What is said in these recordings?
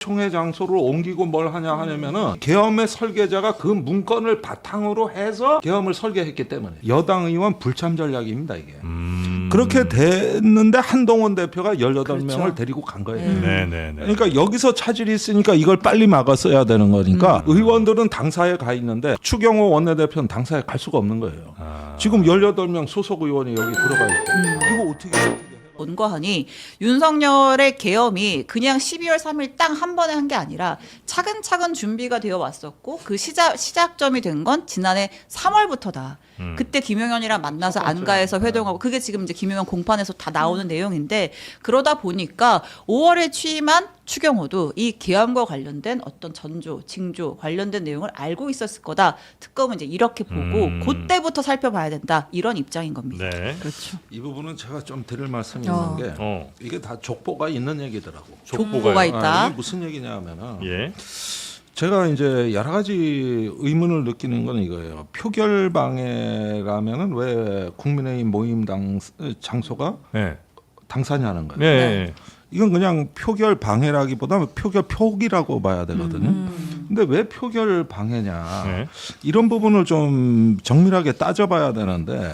총회 장소를 옮기고 뭘 하냐 하냐면은 계엄의 설계자가 그 문건을 바탕으로 해서 계엄을 설계했기 때문에 여당 의원 불참 전략입니다 이게. 음. 그렇게 됐는데 한동훈 대표가 18명을 그렇죠. 데리고 간 거예요. 음. 네네네. 그러니까 여기서 차질이 있으니까 이걸 빨리 막았어야 되는 거니까 음. 의원들은 당사에 가 있는데 추경호 원내대표는 당사에 갈 수가 없는 거예요. 아. 지금 18명 소속 의원이 여기 들어가 있고 이거 어떻게 어떻게 뭔가 하니 윤석열의 계엄이 그냥 12월 3일 딱 한 번에 한 게 아니라 차근차근 준비가 되어 왔었고 그 시작 시작점이 된 건 지난해 3월부터다. 음. 그때 김용현이랑 만나서 첫 번째. 안가에서 회동하고 그게 지금 이제 김용현 공판에서 다 나오는 내용인데 그러다 보니까 5월에 취임한 추경호도 이 계엄과 관련된 어떤 전조, 징조 관련된 내용을 알고 있었을 거다. 특검은 이제 이렇게 보고 음. 그때부터 살펴봐야 된다. 이런 입장인 겁니다. 네. 그렇죠. 이 부분은 제가 좀 드릴 말씀이 어. 있는 게 어. 이게 다 족보가 있는 얘기더라고. 족보가 있다. 아, 이게 무슨 얘기냐면은 예. 제가 이제 여러 가지 의문을 느끼는 건 이거예요. 표결 방해라면은 왜 국민의힘 모임 당 장소가 네. 당사냐는 거예요. 네. 이건 그냥 표결 방해라기보다 표결 표기라고 봐야 되거든요. 음. 근데 왜 표결 방해냐 네. 이런 부분을 좀 정밀하게 따져봐야 되는데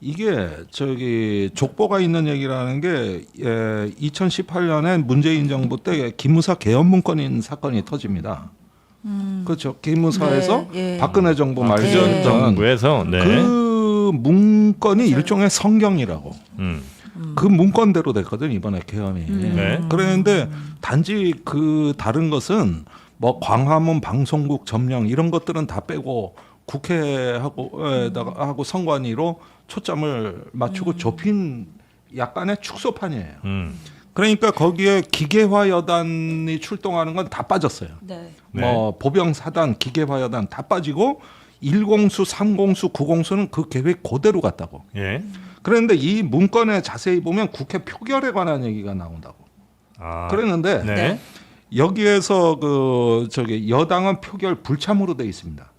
이게 저기 족보가 있는 얘기라는 게 예, 2018년에 문재인 정부 때 기무사 개헌 문건인 사건이 터집니다. 그렇죠. 기무사에서 네, 예. 박근혜 정부 아, 말전 그전 네. 정부에서 네. 그 문건이 일종의 성경이라고. 음. 그 문건대로 됐거든 이번에 계엄이. 네. 그랬는데 단지 그 다른 것은 뭐 광화문 방송국 점령 이런 것들은 다 빼고 국회하고에다가 하고 선관위로 초점을 맞추고 좁힌 약간의 축소판이에요. 음. 그러니까 거기에 기계화 여단이 출동하는 건 다 빠졌어요. 네. 네. 뭐 보병 사단, 기계화 여단 다 빠지고 1공수, 3공수, 9공수는 그 계획 그대로 갔다고. 예. 그런데 이 문건에 자세히 보면 국회 표결에 관한 얘기가 나온다고. 아. 그랬는데 네. 네. 여기에서 그 저기 여당은 표결 불참으로 돼 있습니다.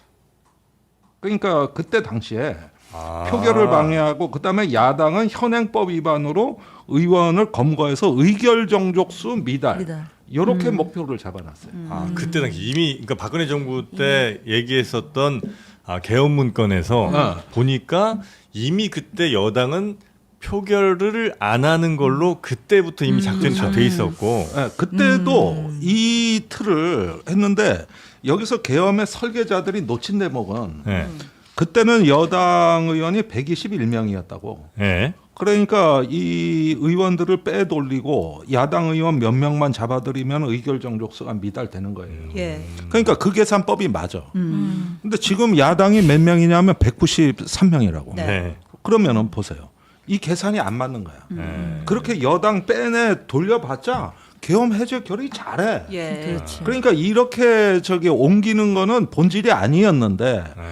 그러니까 그때 당시에 아. 표결을 방해하고 그다음에 야당은 현행법 위반으로 의원을 검거해서 의결 정족수 미달 미달. 이렇게 목표를 잡아놨어요. 아, 그때 당시 이미 그러니까 박근혜 정부 때 얘기했었던 아, 개헌 문건에서 어. 보니까 이미 그때 여당은 표결을 안 하는 걸로 그때부터 이미 작전이 다 돼 있었고 예, 그때도 이 틀을 했는데 여기서 계엄의 설계자들이 놓친 대목은 예. 그때는 여당 의원이 121명이었다고. 예. 그러니까 이 의원들을 빼돌리고 야당 의원 몇 명만 잡아들이면 의결 정족수가 미달되는 거예요. 예. 그러니까 그 계산법이 맞아. 음. 근데 지금 야당이 몇 명이냐면 193명이라고. 네. 네. 그러면은 보세요. 이 계산이 안 맞는 거야. 네. 그렇게 여당 빼내 돌려봤자 계엄 해제 결의 잘해. 예. 그렇지. 그러니까 이렇게 저기 옮기는 거는 본질이 아니었는데 네.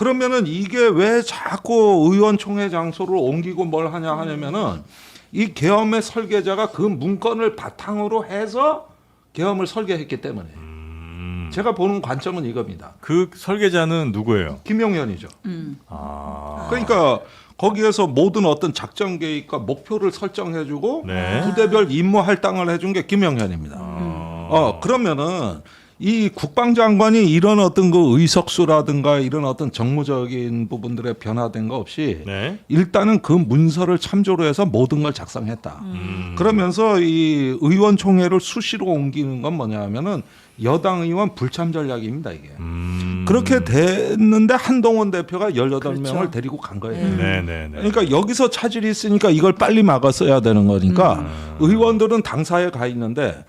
그러면은 이게 왜 자꾸 의원총회 장소를 옮기고 뭘 하냐 하냐면은 이 계엄의 설계자가 그 문건을 바탕으로 해서 계엄을 설계했기 때문에 음. 제가 보는 관점은 이겁니다. 그 설계자는 누구예요? 김용현이죠. 음. 아. 그러니까 거기에서 모든 어떤 작전 계획과 목표를 설정해주고 네. 부대별 임무 할당을 해준 게 김용현입니다. 어. 어 그러면은 이 국방장관이 이런 어떤 그 의석수라든가 이런 어떤 정무적인 부분들에 변화된 거 없이 네. 일단은 그 문서를 참조로 해서 모든 걸 작성했다. 음. 그러면서 이 의원총회를 수시로 옮기는 건 뭐냐면은 여당 의원 불참 전략입니다 이게. 음. 그렇게 됐는데 한동훈 대표가 18명을 그렇죠. 데리고 간 거예요. 네. 네, 네, 네. 그러니까 여기서 차질이 있으니까 이걸 빨리 막았어야 되는 거니까 의원들은 당사에 가 있는데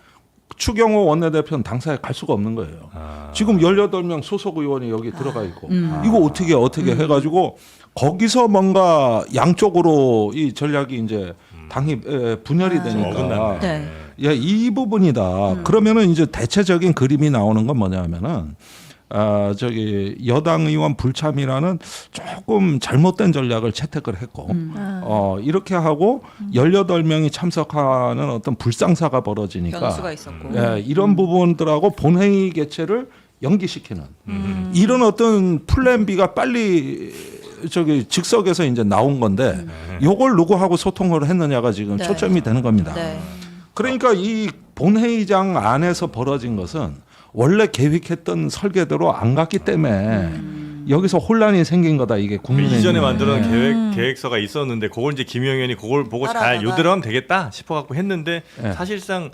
추경호 원내대표는 당사에 갈 수가 없는 거예요. 아. 지금 18명 소속 의원이 여기 들어가 있고 음. 이거 어떻게 어떻게 해가지고 거기서 뭔가 양쪽으로 이 전략이 이제 당이 에, 분열이 아. 되니까. 네. 예, 이 부분이다. 그러면은 이제 대체적인 그림이 나오는 건 뭐냐면은 아, 저기 여당 의원 불참이라는 조금 잘못된 전략을 채택을 했고 어, 이렇게 하고 18명이 참석하는 어떤 불상사가 벌어지니까 변수가 있었고. 예, 이런 부분들하고 본회의 개최를 연기시키는 음. 이런 어떤 플랜 B가 빨리 저기 즉석에서 이제 나온 건데 음. 요걸 누구하고 소통을 했느냐가 지금 네. 초점이 되는 겁니다. 네. 그러니까 이 본회의장 안에서 벌어진 것은 원래 계획했던 설계대로 안 갔기 때문에 여기서 혼란이 생긴 거다 이게 그 국민의 이전에. 만들어놓은 예. 계획 계획서가 있었는데 그걸 이제 김영 의원이 그걸 보고 잘. 요대로 하면 되겠다 싶어 갖고 했는데 예. 사실상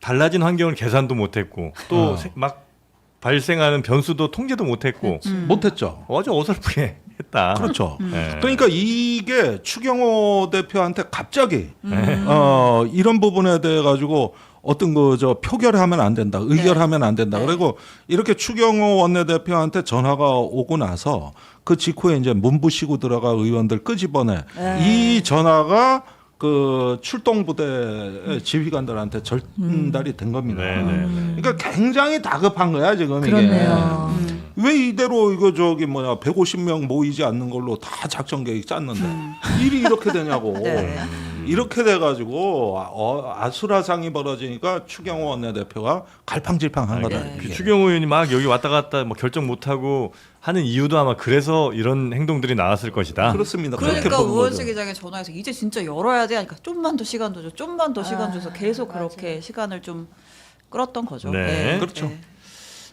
달라진 환경을 계산도 못했고 또 어. 막 발생하는 변수도 통제도 못했고 못했죠. 아주 어설프게 했다. 그렇죠. 예. 그러니까 이게 추경호 대표한테 갑자기 네. 어, 이런 부분에 대해 가지고 어떤 그저 표결하면 안 된다, 의결하면 안 된다. 네. 그리고 이렇게 추경호 원내대표한테 전화가 오고 나서 그 직후에 이제 문부시고 들어가 의원들 끄집어내 이 전화가 그 출동부대 지휘관들한테 전달이 된 겁니다. 네, 네, 네. 그러니까 굉장히 다급한 거야 지금 그렇네요. 이게. 왜 이대로 이거 저기 뭐냐 150명 모이지 않는 걸로 다 작전 계획 짰는데 일이 이렇게 되냐고 네. 이렇게 돼가지고 어, 아수라장이 벌어지니까 추경호 원내대표가 갈팡질팡한 거다. 네. 그 추경호 의원이 막 여기 왔다 갔다 뭐 결정 못 하고 하는 이유도 아마 그래서 이런 행동들이 나왔을 것이다. 그렇습니다. 그러니까 우원식. 기장에 전화해서 이제 진짜 열어야 돼 하니까 좀만 더 시간 더 줘, 좀만 더 시간 아, 줘서 계속 맞아. 그렇게 시간을 좀 끌었던 거죠. 네. 그렇죠. 네.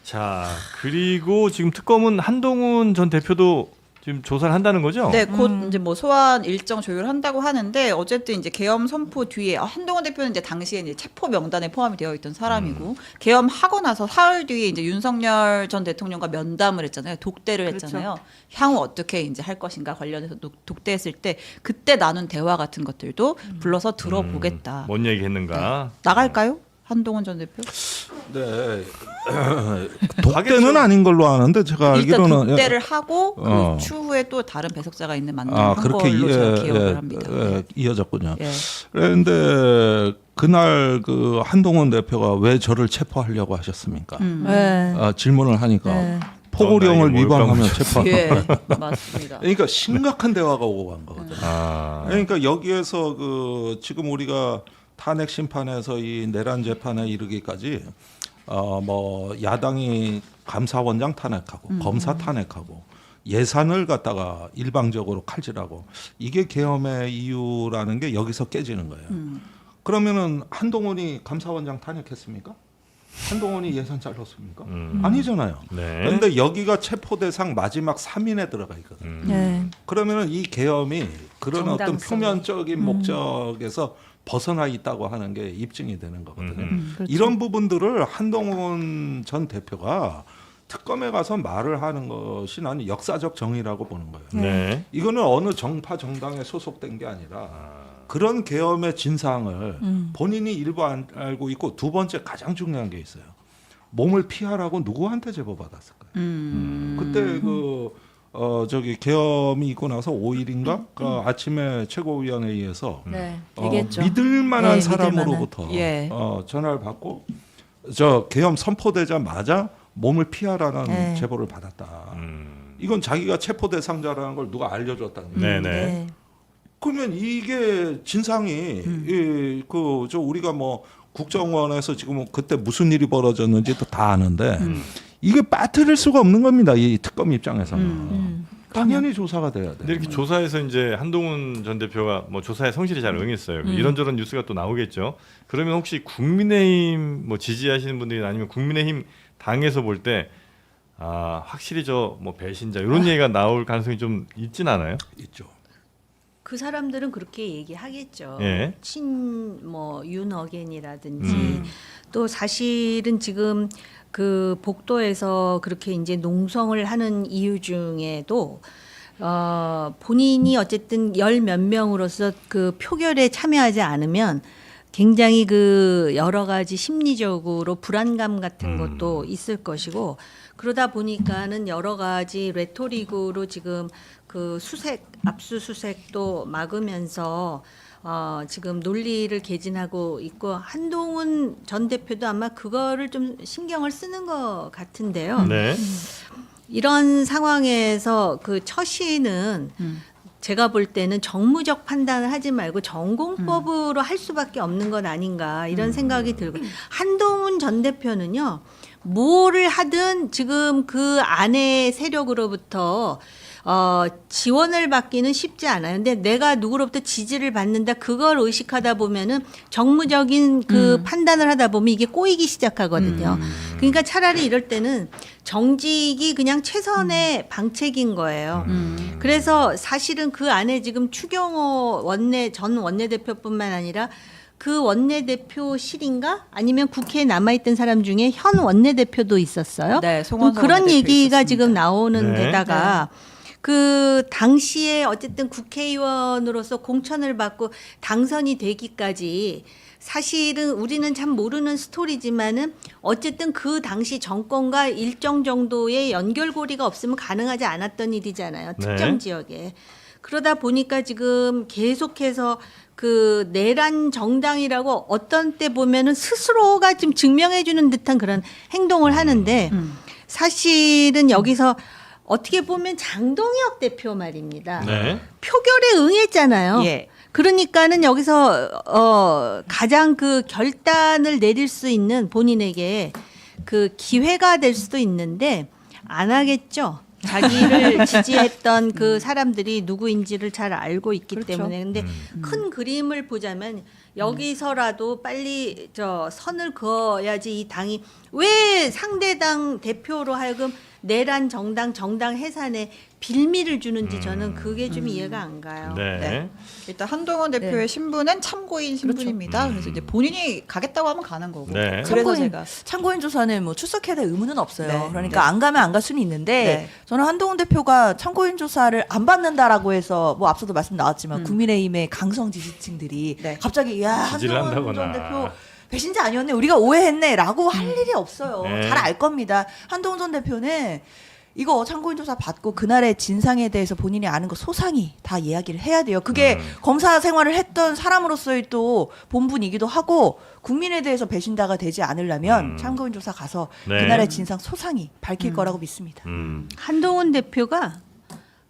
자 그리고 지금 특검은 한동훈 전 대표도 지금 조사를 한다는 거죠? 네, 곧 이제 뭐 소환 일정 조율한다고 하는데 어쨌든 이제 계엄 선포 뒤에 아, 한동훈 대표는 이제 당시에 이제 체포 명단에 포함이 되어 있던 사람이고 계엄 하고 나서 사흘 뒤에 이제 윤석열 전 대통령과 면담을 했잖아요. 독대를 했잖아요. 향후 어떻게 이제 할 것인가 관련해서 독- 독대했을 때 그때 나눈 대화 같은 것들도 불러서 들어보겠다. 뭔 얘기 했는가? 나갈까요? 한동훈 전 대표? 네. 독대는 아닌 걸로 아는데 제가 일단 알기로는 독대를 하고 그 어. 추후에 또 다른 배석자가 있는 만남 아한 그렇게 걸로 이- 제가 예, 기억을 예, 합니다. 예, 이어졌군요. 예. 그런데 그날 그 한동훈 대표가 왜 저를 체포하려고 하셨습니까? 음. 네. 아, 질문을 하니까 네. 포고령을 위반하면 체포. 예, 맞습니다. 그러니까 심각한 대화가 오고 간 거거든요. 아, 그러니까 여기에서 그 지금 우리가 탄핵 심판에서 이 내란 재판에 이르기까지 어 뭐 야당이 감사원장 탄핵하고 검사 탄핵하고 예산을 갖다가 일방적으로 칼질하고 이게 계엄의 이유라는 게 여기서 깨지는 거예요. 그러면은 한동훈이 감사원장 탄핵했습니까? 한동훈이 예산 잘랐습니까? 음. 아니잖아요. 네. 그런데 여기가 체포 대상 마지막 3인에 들어가 있거든요. 음. 네. 그러면은 이 계엄이 그런 어떤 정당성이. 표면적인 목적에서 벗어나 있다고 하는 게 입증이 되는 거거든요. 음. 그렇죠. 이런 부분들을 한동훈 전 대표가 특검에 가서 말을 하는 것이 나는 역사적 정의라고 보는 거예요. 네. 이거는 어느 정파 정당에 소속된 게 아니라 그런 계엄의 진상을 음. 본인이 일부 안, 알고 있고 두 번째 가장 중요한 게 있어요. 몸을 피하라고 누구한테 제보받았을까요? 음. 그때 그 어, 저기 계엄이 있고 나서 5일인가 그 아침에 최고위원회의에서 네. 어, 얘기했죠. 믿을 만한 네, 사람으로부터 믿을 만한. 예. 어, 전화를 받고 저 계엄 선포되자마자 몸을 피하라는 네. 제보를 받았다. 음. 이건 자기가 체포 대상자라는 걸 누가 알려줬다는 거예요. 네, 네. 네. 그러면 이게 진상이 이, 그저 우리가 뭐 국정원에서 지금 그때 무슨 일이 벌어졌는지도 다 아는데 이게 빠뜨릴 수가 없는 겁니다. 이 특검 입장에서는 음. 당연히 조사가 돼야 돼. 근데 이렇게 조사에서 이제 한동훈 전 대표가 뭐 조사에 성실히 잘 응했어요. 이런저런 뉴스가 또 나오겠죠. 그러면 혹시 국민의힘 뭐 지지하시는 분들이 아니면 국민의힘 당에서 볼 때 아, 확실히 저 뭐 배신자 이런 얘기가 나올 가능성이 좀 있진 않아요? 있죠. 그 사람들은 그렇게 얘기하겠죠. 예. 친뭐 윤어겐이라든지 음. 또 사실은 지금 그 복도에서 그렇게 이제 농성을 하는 이유 중에도 어 본인이 어쨌든 열 몇 명으로서 그 표결에 참여하지 않으면 굉장히 그 여러 가지 심리적으로 불안감 같은 음. 것도 있을 것이고 그러다 보니까는 여러 가지 레토릭으로 지금 그 수색 압수수색도 막으면서 어 지금 논리를 개진하고 있고 한동훈 전 대표도 아마 그거를 좀 신경을 쓰는 것 같은데요. 네. 이런 상황에서 그 처시는 음. 제가 볼 때는 정무적 판단을 하지 말고 전공법으로 할 수밖에 없는 것 아닌가 이런 생각이 들고 한동훈 전 대표는요 뭐를 하든 지금 그 안의 세력으로부터 어, 지원을 받기는 쉽지 않아요. 근데 내가 누구로부터 지지를 받는다 그걸 의식하다 보면은 정무적인 그 판단을 하다 보면 이게 꼬이기 시작하거든요. 그러니까 차라리 이럴 때는 정직이 그냥 최선의 방책인 거예요. 음. 그래서 사실은 그 안에 지금 추경호 원내 전 원내대표뿐만 아니라 그 원내대표실인가 아니면 국회에 남아있던 사람 중에 현 원내대표도 있었어요. 네, 그런 얘기가 있었습니다. 지금 나오는 네. 데다가 그 당시에 어쨌든 국회의원으로서 공천을 받고 당선이 되기까지 사실은 우리는 참 모르는 스토리지만은 어쨌든 그 당시 정권과 일정 정도의 연결고리가 없으면 가능하지 않았던 일이잖아요. 네. 특정 지역에. 그러다 보니까 지금 계속해서 그 내란 정당이라고 어떤 때 보면은 스스로가 지금 증명해 주는 듯한 그런 행동을 하는데 음. 사실은 여기서 어떻게 보면 장동혁 대표 말입니다. 네. 표결에 응했잖아요. 예. 그러니까는 여기서 어 가장 그 결단을 내릴 수 있는 본인에게 그 기회가 될 수도 있는데 안 하겠죠. 자기를 지지했던 그 사람들이 누구인지를 잘 알고 있기 그렇죠. 때문에 근데 음. 큰 그림을 보자면 여기서라도 빨리 저 선을 그어야지 이 당이 왜 상대당 대표로 하여금 내란 정당 정당 해산에 빌미를 주는지 저는 그게 좀 이해가 안 가요. 네. 네. 일단 한동훈 대표의 네. 신분은 참고인 신분입니다. 그래서 이제 본인이 가겠다고 하면 가는 거고. 네. 그래서 참고인, 제가 참고인 조사는 뭐 출석해야 될 의무는 없어요. 네. 그러니까 네. 안 가면 안 갈 수는 있는데 네. 저는 한동훈 대표가 참고인 조사를 안 받는다라고 해서 뭐 앞서도 말씀 나왔지만 음. 국민의힘의 강성 지지층들이 네. 갑자기 야 한동훈 전. 대표 배신자 아니었네 우리가 오해했네라고 할 일이 없어요. 네. 잘 알 겁니다. 한동훈 전 대표는 이거 참고인 조사 받고 그날의 진상에 대해서 본인이 아는 거 소상히 다 이야기를 해야 돼요. 그게 음. 검사 생활을 했던 사람으로서의 또 본분이기도 하고 국민에 대해서 배신자가 되지 않으려면 음. 참고인 조사 가서 네. 그날의 진상 소상히 밝힐 거라고 믿습니다. 음. 한동훈 대표가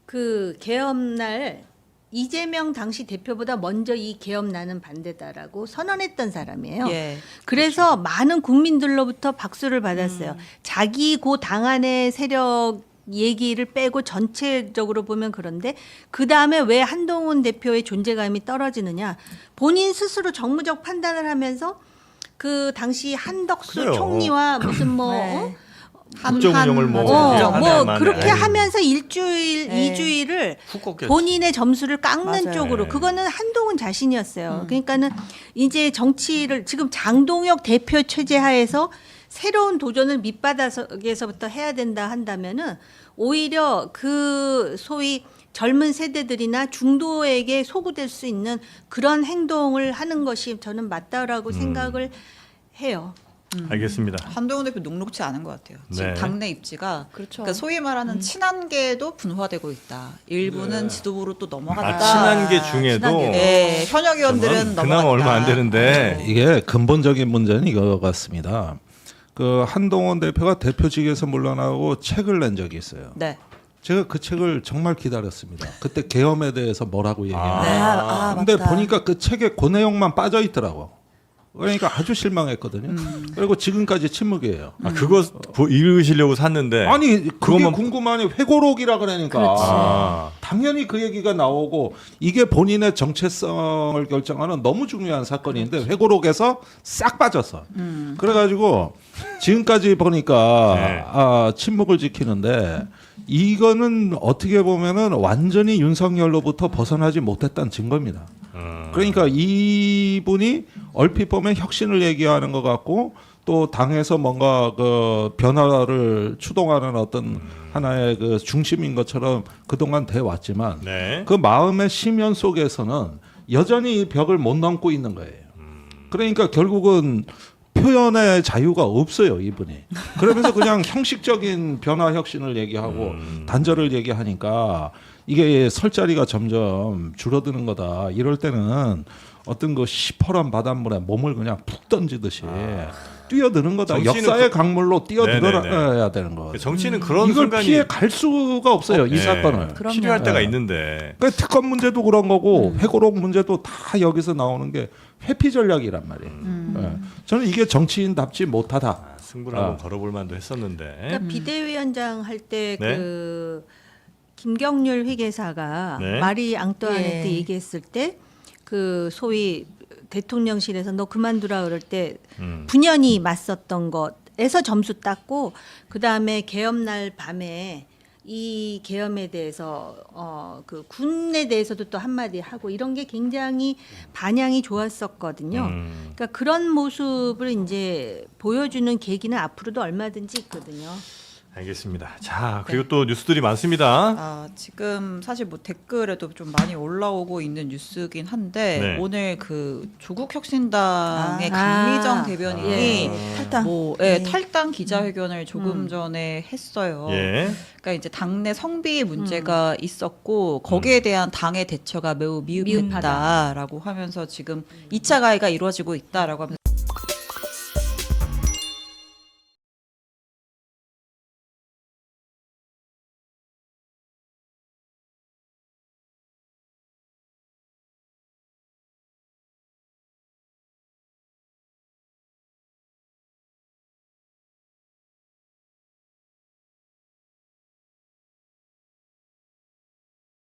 그 개엄 날 이재명 당시 대표보다 먼저 이 나는 반대다라고 선언했던 사람이에요. 예. 그래서 많은 국민들로부터 박수를 받았어요. 자기 고 당 안의 세력 얘기를 빼고 전체적으로 보면 그런데 그 다음에 왜 한동훈 대표의 존재감이 떨어지느냐? 본인 스스로 정무적 판단을 하면서 그 당시 한덕수 그래요. 총리와 무슨 뭐 네. 한- 국정 운영을 뭐 한- 어, 네, 뭐한해 만에. 그렇게. 하면서 일주일, 네. 이주일을. 본인의 점수를 깎는 맞아요. 쪽으로 네. 그거는 한동훈 자신이었어요. 그러니까는 이제 정치를 지금 장동혁 대표 체제 하에서 새로운 도전을 밑바닥에서부터 해야 된다 한다면은 오히려 그 소위 젊은 세대들이나 중도에게 소구될 수 있는 그런 행동을 하는 것이 저는 맞다라고 생각을 해요. 알겠습니다. 한동훈 대표 녹록치 않은 것 같아요. 지금 네. 당내 입지가 그렇죠. 그러니까 소위 말하는 친한계도 분화되고 있다. 일부는 지도부로 또 넘어갔다. 아, 친한 게 중에도 친한 게. 네, 현역 의원들은 넘어갔다. 그나마 얼마 안 되는데 이게 근본적인 문제는 이거 같습니다. 그 한동훈 대표가 대표직에서 물러나고 책을 낸 적이 있어요. 네. 제가 그 책을 정말 기다렸습니다. 그때 계엄에 대해서 뭐라고 얘기하나. 네. 아, 아, 근데 맞다. 보니까 그 책에 그 내용만 빠져 있더라고. 그러니까 아주 실망했거든요. 그리고 지금까지 침묵이에요. 아, 그거 보- 읽으시려고 샀는데 아니 그게 그것만- 궁금하니 회고록이라 그러니까 아. 당연히 그 얘기가 나오고 이게 본인의 정체성을 결정하는 너무 중요한 사건인데 회고록에서 싹 빠졌어. 그래가지고 지금까지 보니까 네. 아, 침묵을 지키는데 이거는 어떻게 보면은 완전히 윤석열로부터 벗어나지 못했다는 증거입니다. 음. 그러니까 이분이 얼핏 보면 혁신을 얘기하는 것 같고 또 당에서 뭔가 그 변화를 추동하는 어떤 하나의 그 중심인 것처럼 그동안 돼 왔지만 네. 그 마음의 심연 속에서는 여전히 이 벽을 못 넘고 있는 거예요. 그러니까 결국은 표현의 자유가 없어요 이분이. 그러면서 그냥 형식적인 변화 혁신을 얘기하고 음. 단절을 얘기하니까 이게 설 자리가 점점 줄어드는 거다. 이럴 때는 어떤 그 시퍼런 바닷물에 몸을 그냥 푹 던지듯이 뛰어드는 거다. 아. 정치는 역사의 그- 강물로 뛰어들어야 네네네. 되는 거. 정치는 그런 이걸 순간이 피해 갈 수가 없어요 이 네. 사건을. 그럼요. 필요할 때가 네. 있는데 그 특검 문제도 그런 거고 회고록 문제도 다 여기서 나오는 게 회피 전략이란 말이에요. 예. 저는 이게 정치인답지 못하다. 아, 승부를 한번 아. 걸어볼 만도 했었는데 그러니까 비대위원장 할때 네. 그 김경률 회계사가 네. 마리 앙뚜아네트 예. 얘기했을 때 그 소위 대통령실에서 너 그만두라 그럴 때 음. 분연히 맞섰던 것에서 점수 땄고 그 다음에 계엄날 밤에 이 계엄에 대해서 어 그 군에 대해서도 또 한마디 하고 이런 게 굉장히 반향이 좋았었거든요. 음. 그러니까 그런 모습을 이제 보여주는 계기는 앞으로도 얼마든지 있거든요. 알겠습니다. 자 그리고 또 뉴스들이 많습니다. 아, 지금 사실 뭐 댓글에도 좀 많이 올라오고 있는 뉴스긴 한데 네. 오늘 그 조국 혁신당의 아. 강미정 아. 대변인이 예. 탈당. 뭐 예, 네. 탈당 기자회견을 조금 음. 전에 했어요. 예. 그러니까 이제 당내 성비 문제가 있었고 거기에 대한 당의 대처가 매우 미흡했다라고 하면서 지금 2차 가해가 이루어지고 있다라고 하면서